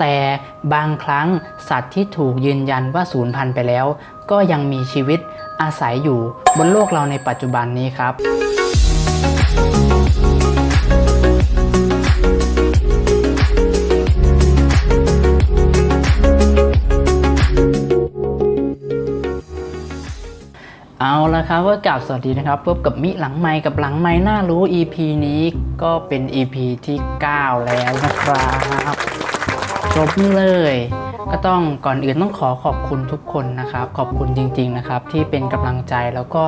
แต่บางครั้งสัตว์ที่ถูกยืนยันว่าสูญพันธุ์ไปแล้ว ก็ยังมีชีวิตอาศัยอยู่บนโลกเราในปัจจุบันนี้ครับเอาละครับว่ากลับสวัสดีนะครับพบกับมิหลังไมค์กับหลังไมค์น่ารู้ EP นี้ก็เป็น EP ที่ 9 แล้วนะครับ จบเลย ก็ต้องก่อนอื่นต้องขอขอบคุณทุกคนนะครับ ขอบคุณจริง ๆนะครับ ที่เป็นกำลังใจแล้วก็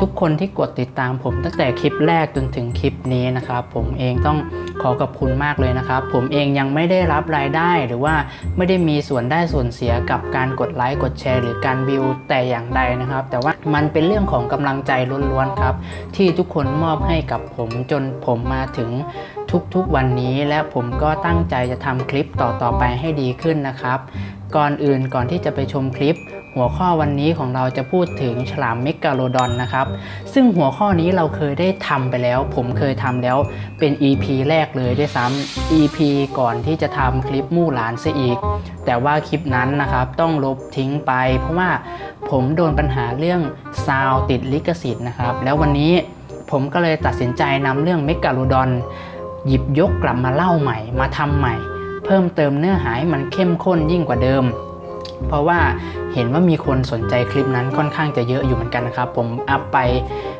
ทุกคนที่กดติดตามผมตั้งแต่คลิปแรกจนถึงคลิปนี้นะครับ ผมเองต้อง ขอขอบคุณมากเลยนะครับ ผมเองยังไม่ได้รับรายได้หรือว่าไม่ได้มีส่วนได้ส่วนเสียกับการกดไลค์กดแชร์ หรือการวิวแต่อย่างใดนะครับ แต่ว่ามันเป็นเรื่องของกำลังใจล้วนๆครับ ที่ทุกคนมอบให้กับผมจนผมมาถึงทุกๆวันนี้ และผมก็ตั้งใจจะทำคลิปต่อๆไปให้ดีขึ้นนะครับ ก่อนอื่นก่อนที่จะไปชมคลิป หัวข้อวันนี้ของเราจะพูดถึงฉลามเมกาโลดอนนะครับ ซึ่งหัวข้อนี้เราเคยได้ทำไปแล้ว ผมเคยทำแล้วเป็น EP แรกเลยด้วยซ้ำ EP ก่อนที่จะทำคลิปมู่หลานซะอีก แต่ว่าคลิปนั้นนะครับต้องลบทิ้งไป เพราะว่าผมโดนปัญหาเรื่องซาวติดลิขสิทธิ์นะครับ แล้ววันนี้ผมก็เลยตัดสินใจนำเรื่องเมกาโลดอนหยิบยกกลับมาเล่าใหม่ มาทำใหม่ เพิ่มเติมเนื้อหาให้มันเข้มข้นยิ่งกว่าเดิม เพราะว่า ห็นว่ามีคนสนใจคลิปนั้นค่อนข้างจะเยอะอยู่เหมือนกันนะครับ ผมอัพไป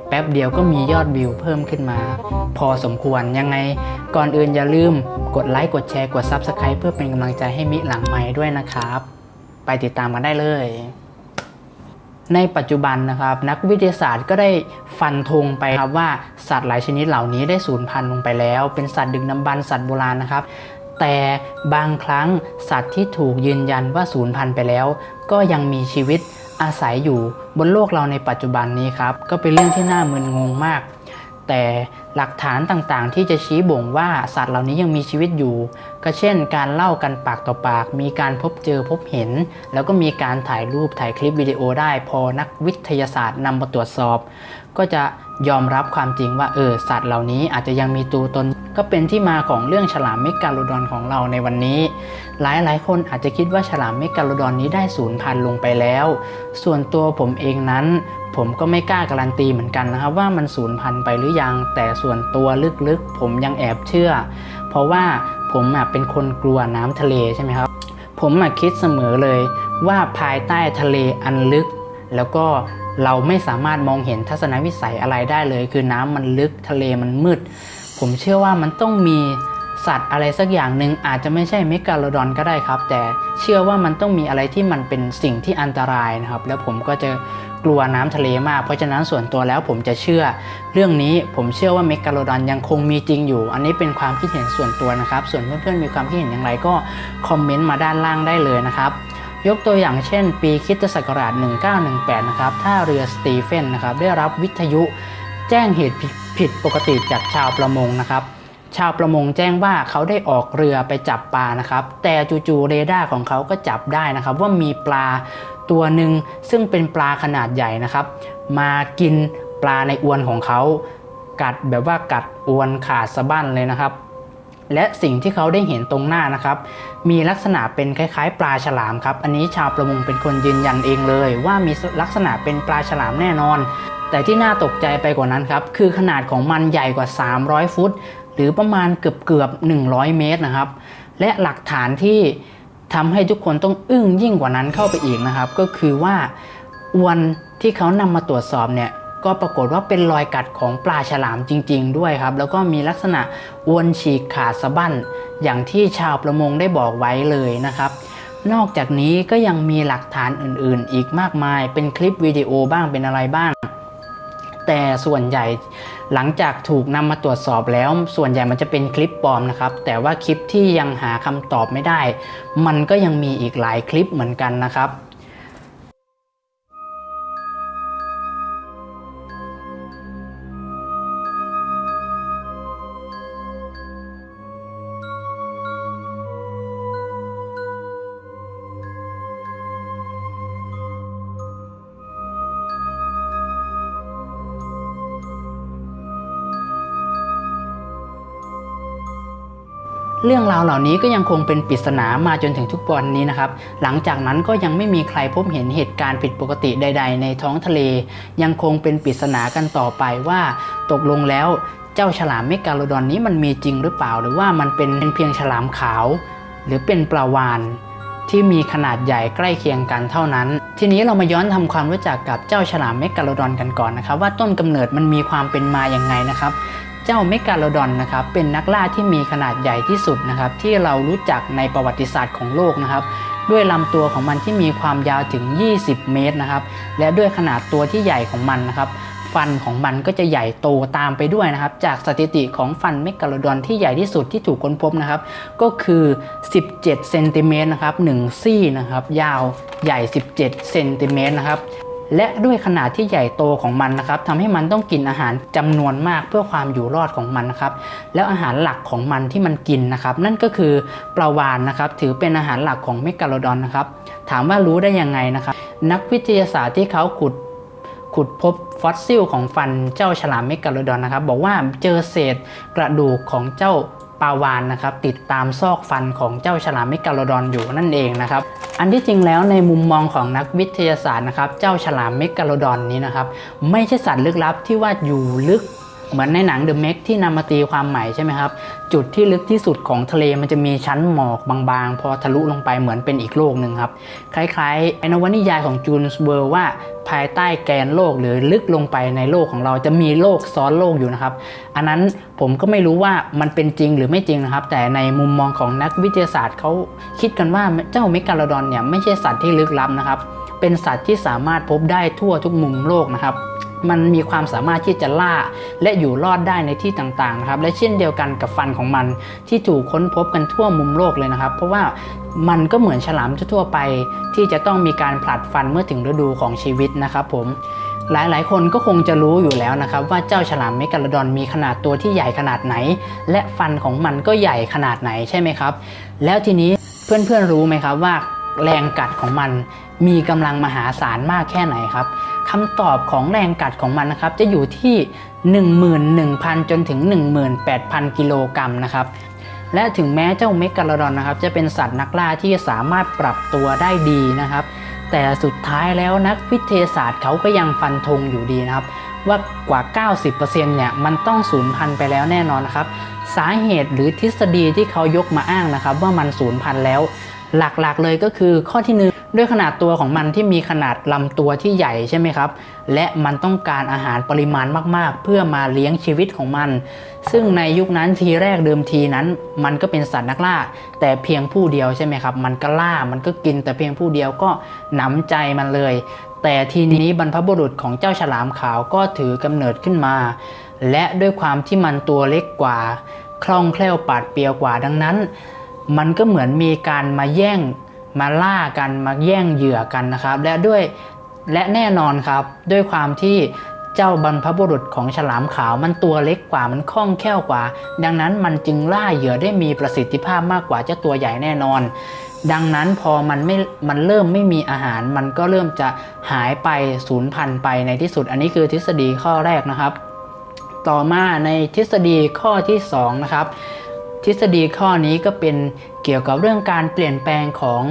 แป๊บเดียวก็มียอดวิวเพิ่มขึ้นมา พอสมควรยังไงก่อนอื่นอย่าลืมกดไลค์กดแชร์กด Subscribe เพื่อเป็นกำลังใจให้มิหลังไม้ด้วยนะครับ ไปติดตามกันได้เลยในปัจจุบันนะครับนักวิทยาศาสตร์ก็ได้ฟันธงไปครับว่าสัตว์หลายชนิดเหล่านี้ได้สูญพันธุ์ลงไปแล้ว เป็นสัตว์ดึกดำบรรสัตว์โบราณนะครับ แต่บางครั้งสัตว์ที่ถูกยืนยันว่าสูญพันธุ์ไปแล้ว ก็ยังมีชีวิตอาศัยอยู่บนโลกเราในปัจจุบันนี้ครับ ก็เป็นเรื่องที่น่ามึนงงมาก แต่หลักฐานต่างๆ ที่จะชี้บ่งว่าสัตว์เหล่านี้ยังมีชีวิตอยู่ ก็เช่น การเล่ากันปากต่อปาก มีการพบเจอพบเห็น แล้วก็มีการถ่ายรูปถ่ายคลิปวิดีโอได้พอนักวิทยาศาสตร์นำมาตรวจสอบ ก็จะยอมรับความจริงว่าเออสัตว์เหล่านี้อาจจะยังมีตัวตน ก็เป็นที่มาของเรื่องฉลามเมกาโลดอนของเราในวันนี้ หลายๆคนอาจจะคิดว่าฉลามเมกาโลดอนนี้ได้สูญพันธุ์ลงไปแล้ว ส่วนตัวผมเองนั้น ผมก็ไม่กล้าการันตีเหมือนกันนะครับว่ามันสูญพันธุ์ไปหรือยัง แต่ส่วนตัวลึกๆ ผมยังแอบเชื่อ เพราะว่าผมเป็นคนกลัวน้ำทะเลใช่ไหมครับ ผมคิดเสมอเลยว่าภายใต้ทะเลอันลึก แล้วก็เราไม่สามารถมองเห็นทัศนวิสัยอะไรได้เลย คือน้ำมันลึกทะเลมันมืด ผมเชื่อว่ามันต้องมีสัตว์อะไรสักอย่างหนึ่งอาจจะไม่ใช่เมกาโลดอนก็ได้ครับ แต่เชื่อว่ามันต้องมีอะไรที่มันเป็นสิ่งที่อันตรายนะครับ แล้วผมก็จะกลัวน้ำทะเลมาก เพราะฉะนั้นส่วนตัวแล้วผมจะเชื่อ เรื่องนี้ผมเชื่อว่าเมกาโลดอนยังคงมีจริงอยู่ อันนี้เป็นความคิดเห็นส่วนตัวนะครับ ส่วนเพื่อนๆมีความคิดเห็นอย่างไรก็คอมเมนต์มาด้านล่างได้เลยนะครับยกตัวอย่างเช่น ปีคิตศักราช 1918 นะครับท่าเรือสตีเฟนนะครับได้รับวิทยุแจ้งเหตุผิด ผิดปกติจากชาวประมงนะครับ ชาวประมงแจ้งว่าเขาได้ออกเรือไปจับปลานะครับ แต่จู่ๆเรดาร์ของเขาก็จับได้นะครับ ว่ามีปลาตัวหนึ่งซึ่งเป็นปลาขนาดใหญ่นะครับ มากินปลาในอวนของเขา กัดแบบว่ากัดอวนขาดสะบั้นเลยนะครับ และสิ่งที่เขาได้เห็นตรงหน้านะครับ มีลักษณะเป็นคล้ายๆ ปลาฉลามครับ อันนี้ชาวประมงเป็นคนยืนยันเองเลย ว่ามีลักษณะเป็นปลาฉลามแน่นอน แต่ที่น่าตกใจไปกว่านั้นครับ คือขนาดของมันใหญ่กว่า 300 ฟุต หรือประมาณเกือบเกือบ 100 เมตรนะครับ และหลักฐานที่ทำให้ทุกคนต้องอึ้งยิ่งกว่านั้นเข้าไปอีกนะครับ ก็คือว่าอวนที่เขานำมาตรวจสอบเนี่ยก็ปรากฏว่าเป็นรอยกัดของปลาฉลามจริง ๆ ด้วยครับ แล้วก็มีลักษณะอวนฉีกขาดสะบั้น อย่างที่ชาวประมงได้บอกไว้เลยนะครับ นอกจากนี้ก็ยังมีหลักฐานอื่นๆ อีกมากมาย เป็นคลิปวิดีโอบ้างเป็นอะไรบ้าง แต่ส่วนใหญ่หลังจากถูกนำมาตรวจสอบแล้ว ส่วนใหญ่มันจะเป็นคลิปปลอมนะครับ แต่ว่าคลิปที่ยังหาคำตอบไม่ได้ มันก็ยังมีอีกหลายคลิปเหมือนกันนะครับ เรื่องราวเหล่านี้ก็ยังคงเป็นปริศนามาจนถึงทุกวันนี้นะครับ หลังจากนั้นก็ยังไม่มีใครพบเห็นเหตุการณ์ผิดปกติใด ๆ ในท้องทะเล ยังคงเป็นปริศนากันต่อไปว่าตกลงแล้วเจ้าฉลามเมกาโลดอนนี้มันมีจริงหรือเปล่า หรือว่ามันเป็นเพียงฉลามขาว หรือเป็นปลาวาฬที่มีขนาดใหญ่ใกล้เคียงกันเท่านั้น ทีนี้เรามาย้อนทำความรู้จักกับเจ้าฉลามเมกาโลดอนกันก่อนนะครับ ว่าต้นกำเนิดมันมีความเป็นมาอย่างไงนะครับ เจ้าเมกาโลดอนนะครับเป็นนักล่าที่มีขนาดใหญ่ที่สุดนะครับที่เรารู้จักในประวัติศาสตร์ของโลกนะครับด้วยลำตัวของมันที่มีความยาวถึง 20 เมตรนะครับและด้วยขนาดตัวที่ใหญ่ของมันนะครับฟันของมันก็จะใหญ่โตตามไปด้วยนะครับ จากสถิติของฟันเมกาโลดอนที่ใหญ่ที่สุดที่ถูกค้นพบนะครับ ก็คือ 17 เซนติเมตรนะครับ1ซี่นะครับ ยาวใหญ่ 17 เซนติเมตรนะครับ และด้วยขนาดที่ใหญ่โตของมันนะครับทำให้มันต้องกินอาหารจำนวนมากเพื่อความอยู่รอดของมันนะครับ แล้วอาหารหลักของมันที่มันกินนะครับ นั่นก็คือปลาวานนะครับ ถือเป็นอาหารหลักของเมกาโลดอนนะครับ ถามว่ารู้ได้ยังไงนะครับ นักวิทยาศาสตร์ที่เขาขุดขุดพบฟอสซิลของฟันเจ้าฉลามเมกาโลดอนนะครับ บอกว่าเจอเศษกระดูกของเจ้า ปลาวานนะครับติดตามซอกฟันของเจ้าฉลามเมกาโลดอนอยู่นั่นเองนะครับอันที่จริงแล้วในมุมมองของนักวิทยาศาสตร์นะครับเจ้าฉลามเมกาโลดอนนี้นะครับไม่ใช่สัตว์ลึกลับที่ว่าอยู่ลึก เหมือนในหนัง The Meg ที่นำมาตีความใหม่ใช่ไหมครับ จุดที่ลึกที่สุดของทะเลมันจะมีชั้นหมอกบางๆ พอทะลุลงไปเหมือนเป็นอีกโลกหนึ่งครับ คล้ายๆไอนวนิยายของจูนส์เวิร์ว่าภายใต้แกนโลกหรือลึกลงไปในโลกของเราจะมีโลกซ้อนโลกอยู่นะครับ อันนั้นผมก็ไม่รู้ว่ามันเป็นจริงหรือไม่จริงนะครับ แต่ในมุมมองของนักวิทยาศาสตร์เขาคิดกันว่าเจ้าเมกาโลดอนเนี่ยไม่ใช่สัตว์ที่ลึกลับนะครับ เป็นสัตว์ที่สามารถพบได้ทั่วทุกมุมโลกนะครับ มันมีความสามารถที่จะล่า และอยู่รอดได้ในที่ต่างๆนะครับและเช่นเดียวกันกับฟันของมันที่ถูกค้นพบกันทั่วมุมโลกเลยนะครับ เพราะว่ามันก็เหมือนฉลามทั่วไป ที่จะต้องมีการผลัดฟันเมื่อถึงฤดูของชีวิตนะครับผมหลายๆ คนก็คงจะรู้อยู่แล้วนะครับ ว่าเจ้าฉลามเมกาลดอนมีขนาดตัวที่ใหญ่ขนาดไหน และฟันของมันก็ใหญ่ขนาดไหนใช่ไหมครับ แล้วทีนี้เพื่อนๆรู้ไหมครับว่าแรงกัดของมันมีกำลังมหาศาลมากแค่ไหนครับ คำตอบของแรงกัดของมันนะครับ จะอยู่ที่ 11,000 จนถึง 18,000 กิโลกรัมนะครับ และถึงแม้เจ้าเมกาโลดอนนะครับ จะเป็นสัตว์นักล่าที่สามารถปรับตัวได้ดีนะครับ แต่สุดท้ายแล้วนักวิทยาศาสตร์เขาก็ยังฟันธงอยู่ดีนะครับ ว่ากว่า 90%เนี่ยมันต้องสูญพันธุ์ไปแล้วแน่นอนนะครับ สาเหตุหรือทฤษฎีที่เขายกมาอ้างนะครับ ว่ามันสูญพันธุ์แล้ว หลักๆเลยก็คือข้อที่หนึ่ง ด้วยขนาดตัวของมันที่มีขนาดลำตัวที่ใหญ่ใช่ไหมครับ และมันต้องการอาหารปริมาณมากๆ เพื่อมาเลี้ยงชีวิตของมัน ซึ่งในยุคนั้นทีแรกเดิมทีนั้น มันก็เป็นสัตว์นักล่า แต่เพียงผู้เดียวใช่ไหมครับ มันก็ล่ามันก็กินแต่เพียงผู้เดียวก็หนำใจมันเลย แต่ทีนี้บรรพบุรุษของเจ้าฉลามขาวก็ถือกำเนิดขึ้นมา และด้วยความที่มันตัวเล็กกว่า คล่องแคล่วปาดเปียวกว่าดังนั้น มันก็เหมือนมีการมาแย่ง มาล่ากันมาแย่งเหยื่อกันนะครับ และด้วยและแน่นอนครับ ด้วยความที่เจ้าบรรพบุรุษของฉลามขาวมันตัวเล็กกว่ามันคล่องแคล่วกว่า ดังนั้นมันจึงล่าเหยื่อได้มีประสิทธิภาพมากกว่าเจ้าตัวใหญ่แน่นอน ดังนั้นพอมันไม่มันเริ่มไม่มีอาหาร มันก็เริ่มจะหายไปสูญพันธุ์ไปในที่สุด อันนี้คือทฤษฎีข้อแรกนะครับ ต่อมาในทฤษฎีข้อที่สองนะครับทฤษฎีข้อนี้ก็เป็นเกี่ยวกับเรื่องการเปลี่ยนแปลงของ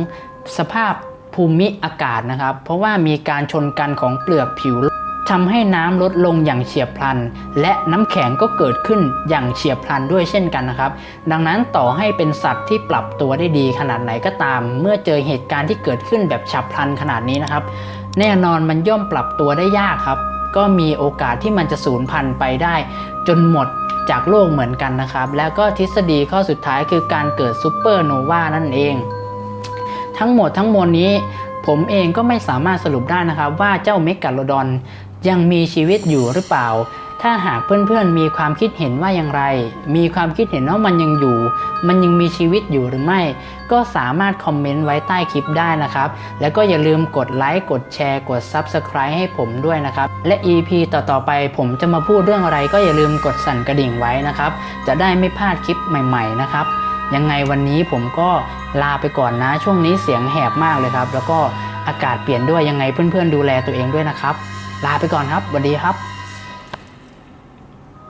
สภาพภูมิอากาศนะครับ เพราะว่ามีการชนกันของเปลือกผิวทำให้น้ำลดลงอย่างเฉียบพลัน และน้ำแข็งก็เกิดขึ้นอย่างเฉียบพลันด้วยเช่นกันนะครับ ดังนั้นต่อให้เป็นสัตว์ที่ปรับตัวได้ดีขนาดไหนก็ตาม เมื่อเจอเหตุการณ์ที่เกิดขึ้นแบบฉับพลันขนาดนี้นะครับ แน่นอนมันย่อมปรับตัวได้ยากครับ ก็มีโอกาสที่มันจะสูญพันธุ์ไปได้ จนหมดจากโลกเหมือนกันนะครับ แล้วก็ทฤษฎีข้อสุดท้ายคือการเกิดซูเปอร์โนวานั่นเอง ทั้งหมดทั้งมวลนี้ ผมเองก็ไม่สามารถสรุปได้นะครับ ว่าเจ้าเมกาโลดอนยังมีชีวิตอยู่หรือเปล่า ถ้าหากเพื่อนๆมีความคิดเห็นว่าอย่างไร มีความคิดเห็นว่ามันยังอยู่ มันยังมีชีวิตอยู่หรือไม่ ก็สามารถคอมเมนต์ไว้ใต้คลิปได้นะครับ แล้วก็อย่าลืมกดไลค์ กดแชร์ กด Subscribe ให้ผมด้วยนะครับ และ EP ต่อๆไปผมจะมาพูดเรื่องอะไร ก็อย่าลืมกดสั่นกระดิ่งไว้นะครับ จะได้ไม่พลาดคลิปใหม่ ๆ นะครับ ยังไงวันนี้ผมก็ลาไปก่อนนะ ช่วงนี้เสียงแหบมากเลยครับ แล้วก็อากาศเปลี่ยนด้วยยังไงเพื่อนๆดูแลตัวเองด้วยนะครับ ลาไปก่อนครับสวัสดีครับ